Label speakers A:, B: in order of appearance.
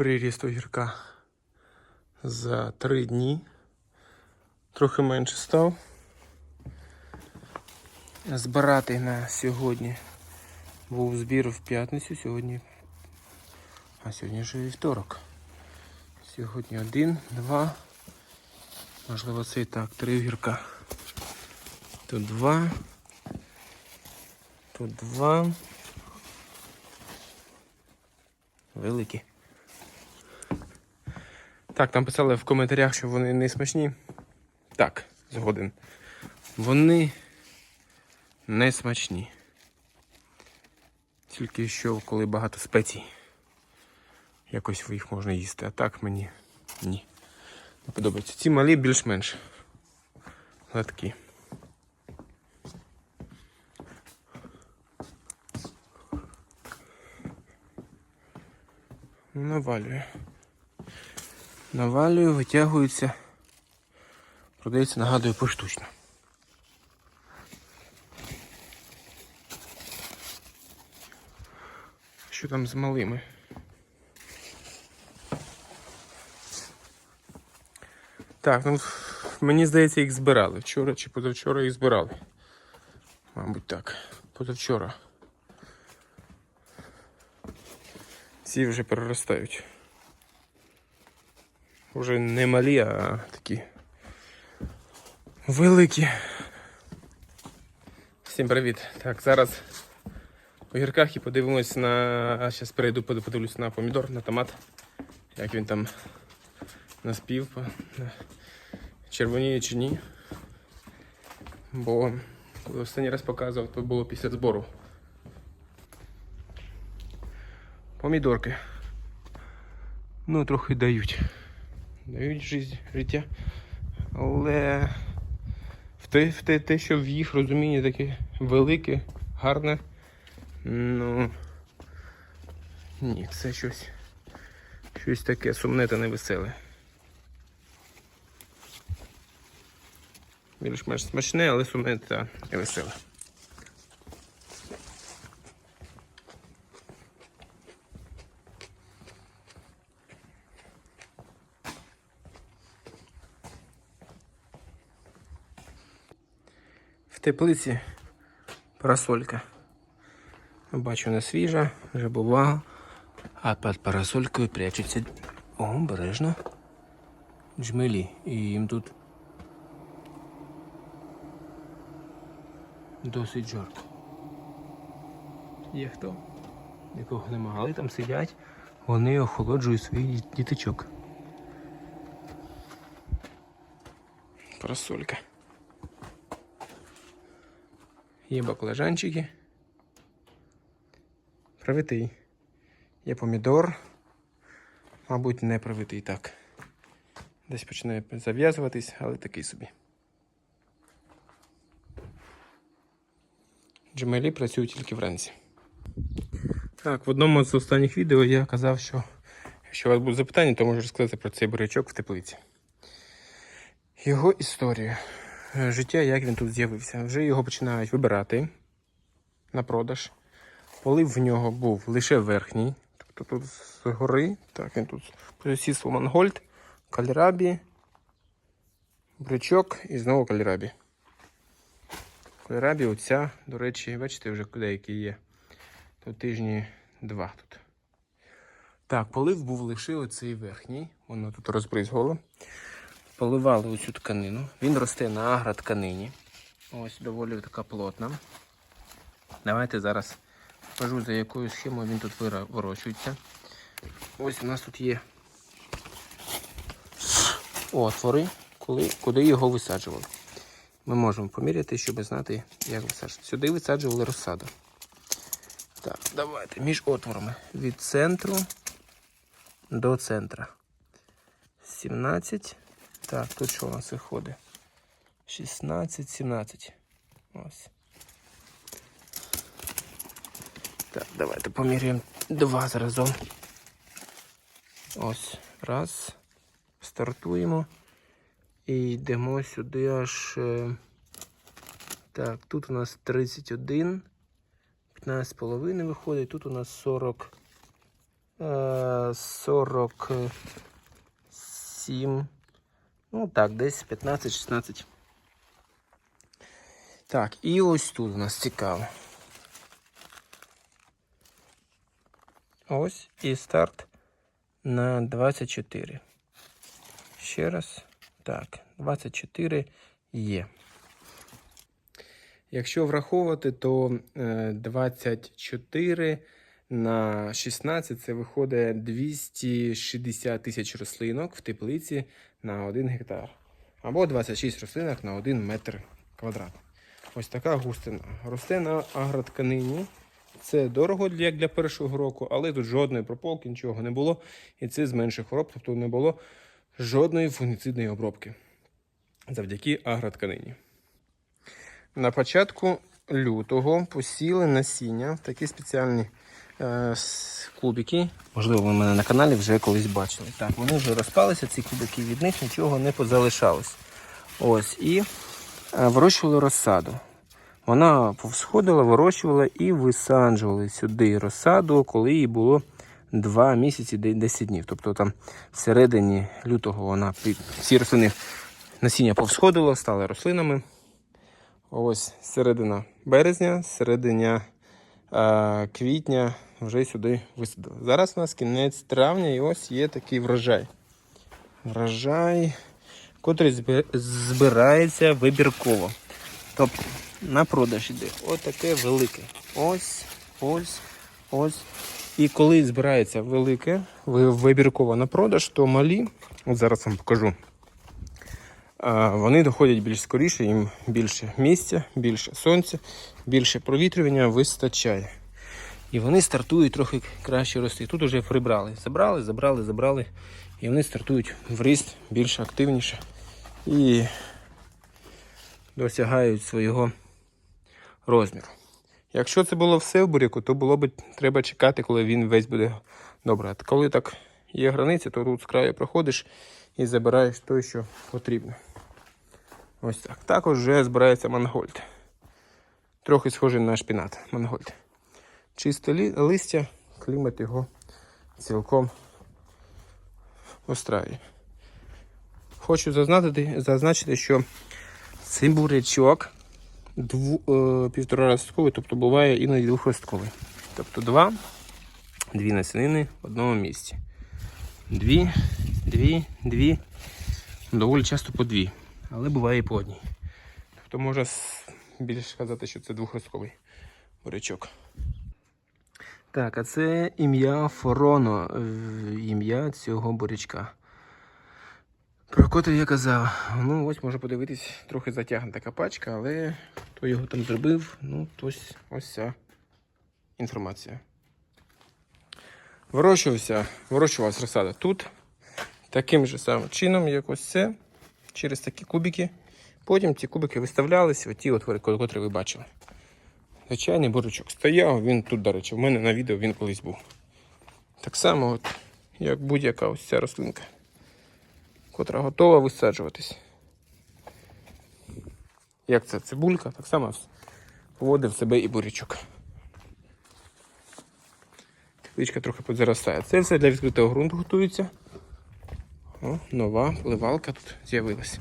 A: приріст огірка за три дні. Трохи менше став. Збирати на сьогодні був збір в п'ятницю, сьогодні. А сьогодні вже вівторок. Сьогодні один, два. Можливо, це і так, три огірка. Тут два. Тут два. Великі. Так, там писали в коментарях, що вони не смачні. Так, згоден. Вони не смачні. Тільки що, коли багато спецій. Якось їх можна їсти. А так мені ні. Не подобається. Ці малі більш-менш. Гладкі. Навалюю. Навалюю, витягується. Продається, нагадую, поштучно. Що там з малими? Так, ну мені здається, їх збирали. Вчора чи позавчора їх збирали. Мабуть, так. Позавчора. Ці вже переростають. Уже не малі, а такі великі. Всім привіт. Так, зараз у гірках і подивимось на. А зараз перейду, поди- подивлюсь на помідор, на томат. Як він там наспів. Червоніє чи ні. Бо коли останній раз показував, то було після збору. Помідорки. Ну, трохи дають. Дають життя, життя. Але в те, в те, те, що в їх розумінні таке велике, гарне. Ну. Ні, це щось. Щось таке сумне та невеселе. Більш-менш смачне, але сумне та невеселе. Теплиці парасолька. Бачу, не свіжа, вже була. А під парасолькою прячуться обережно. Джмелі. І їм тут досить жарко. Є хто? Нікого нема, але там сидять, вони охолоджують своїх діточок. Парасолька. Є баклажанчики. Привитий. Є помідор. Мабуть, не привитий так. Десь почне зав'язуватись, але такий собі. Джемелі працюють тільки вранці. Так, в одному з останніх відео я казав, що якщо у вас будуть запитання, то можу розказати про цей бурячок в теплиці. Його історію. Е, Життя, як він тут з'явився. Вже його починають вибирати на продаж. Полив в нього був лише верхній. Тобто тут з гори. Так, він тут сусідству Мангольд, Кальрабі, Брючок і знову Кальрабі. Кальрабі оця, до речі, бачите, вже деякі є. То тижні два тут. Так, полив був лише оцей верхній. Воно тут розбризгало. Поливали оцю тканину. Він росте на агротканині. Ось доволі така плотна. Давайте зараз покажу, за якою схемою він тут вирощується. Ось у нас тут є отвори, коли, куди його висаджували. Ми можемо поміряти, щоб знати, як висаджувати. Сюди висаджували розсаду. Так, давайте між отворами від центру до центра. 17. Так, тут що у нас виходить? 16, 17. Ось. Так, давайте поміряємо два заразом. Ось. Раз. Стартуємо. І йдемо сюди аж. е, Так, тут у нас 31. 15,5 виходить, тут у нас 40. е, 47. Ну так, десь 15-16. Так, і ось тут у нас цікаво. Ось і старт на 24. Ще раз. Так, 24 є. Якщо враховувати, то е, 24 на 16 це виходить 260 тисяч рослинок в теплиці на 1 гектар. Або 26 рослинок на 1 метр квадратний. Ось така густина. Росте на агротканині. Це дорого як для першого року, але тут жодної прополки, нічого не було. І це з менших хвороб, тобто не було жодної фунгіцидної обробки завдяки агротканині. На початку лютого посіли насіння в такі спеціальні кубики. Можливо, ви мене на каналі вже колись бачили. Так, вони вже розпалися, ці кубики, від них нічого не позалишалось. Ось, і е, вирощували розсаду. Вона повсходила, вирощувала і висаджували сюди розсаду, коли їй було 2 місяці 10 днів. Тобто там всередині лютого вона всі рослини насіння повсходило, стали рослинами. Ось середина березня, середина е, квітня вже сюди висадили. Зараз у нас кінець травня і ось є такий врожай. Врожай, котрий збирається вибірково. Тобто на продаж іде отаке велике. Ось, ось, ось. І коли збирається велике, вибірково на продаж, то малі, от зараз вам покажу. Вони доходять більш скоріше, їм більше місця, більше сонця, більше провітрювання вистачає. І вони стартують трохи краще рости. Тут вже прибрали. Забрали, забрали, забрали. І вони стартують в ріст більш активніше. І досягають свого розміру. Якщо це було все в буряку, то було б треба чекати, коли він весь буде добре. Коли так є границя, то тут з краю проходиш і забираєш те, що потрібно. Ось так. Також вже збирається мангольд. Трохи схожий на шпінат мангольд. Чисте листя, клімат його цілком устраює. Хочу зазначити, зазначити, що цей бурячок дву, е, півтораростковий, тобто буває іноді двохростковий. Тобто два, дві насінини в одному місці. Дві, дві, дві. Доволі часто по дві, але буває і по одній. Тобто можна більше сказати, що це двохростковий бурячок. Так, а це ім'я Фороно, е, ім'я цього бурячка. Про котрий я казав. Ну, ось можна подивитись, трохи затягнута така пачка, але хто його там зробив, ну, то ось, ось ця інформація. Вирощувався, вирощувалась розсада тут, таким же самим чином, як ось це, через такі кубики. Потім ці кубики виставлялися, оті отвори, котрі ви бачили. Звичайний бурячок стояв, він тут, до речі, в мене на відео він колись був. Так само, от, як будь-яка ось ця рослинка котра готова висаджуватись. Як це цибулька, так само поводив себе і бурячок. Тепличка трохи підзаростає. Це все для відкритого ґрунту готується. Нова пливалка тут з'явилася.